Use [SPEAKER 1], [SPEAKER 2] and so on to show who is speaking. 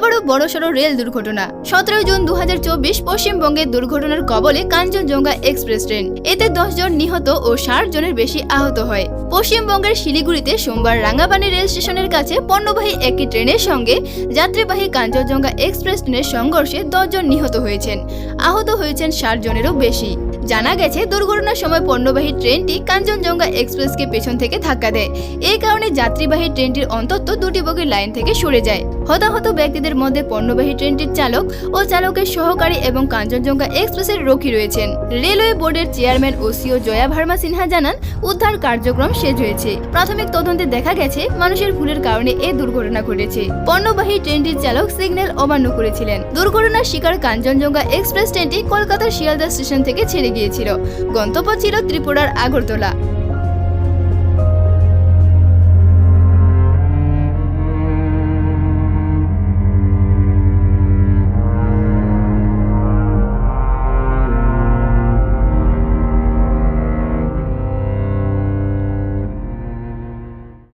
[SPEAKER 1] বড়সড় রেল দুর্ঘটনা। সতেরো জুন দু পশ্চিমবঙ্গের দুর্ঘটনার কবলে কাঞ্চনজঙ্ঘা এক্সপ্রেস ট্রেন। এতে দশ জন নিহত ও ষাট জনের বেশি আহত হয়। পশ্চিমবঙ্গের শিলিগুড়িতে সোমবার রাঙ্গাবানি রেল স্টেশনের কাছে পণ্যবাহী একটি ট্রেনের সঙ্গে যাত্রীবাহী কাঞ্চনজঙ্ঘা এক্সপ্রেস ট্রেনের সংঘর্ষে দশজন নিহত হয়েছেন। আহত হয়েছেন ষাট জনেরও বেশি। জানা গেছে, দুর্ঘটনার সময় পণ্যবাহী ট্রেনটি কাঞ্চনজঙ্ঘা এক্সপ্রেসকে পেছন থেকে ধাক্কা দেয়। এই কারণে যাত্রীবাহী ট্রেনটির অন্তত দুটি বগির লাইন থেকে সরে যায়। হতাহত ব্যক্তিদের মধ্যে পণ্যবাহী ট্রেনটির চালক ও চালকের সহকারী এবং কাঞ্চনজঙ্ঘা এক্সপ্রেসের রক্ষী রয়েছেন। রেলওয়ে বোর্ডের চেয়ারম্যান ও সিও জয়া ভার্মা সিনহা জানান, উদ্ধার কার্যক্রম শেষ হয়েছে। প্রাথমিক তদন্তে দেখা গেছে, মানুষের ভুলের কারণে এই দুর্ঘটনা ঘটেছে। পণ্যবাহী ট্রেনটির চালক সিগন্যাল অমান্য করেছিলেন। দুর্ঘটনার শিকার কাঞ্চনজঙ্ঘা এক্সপ্রেস ট্রেনটি কলকাতার শিয়ালদা স্টেশন থেকে ছেড়ে গিয়েছিল। গন্তব্য ছিল ত্রিপুরার আগরতলা।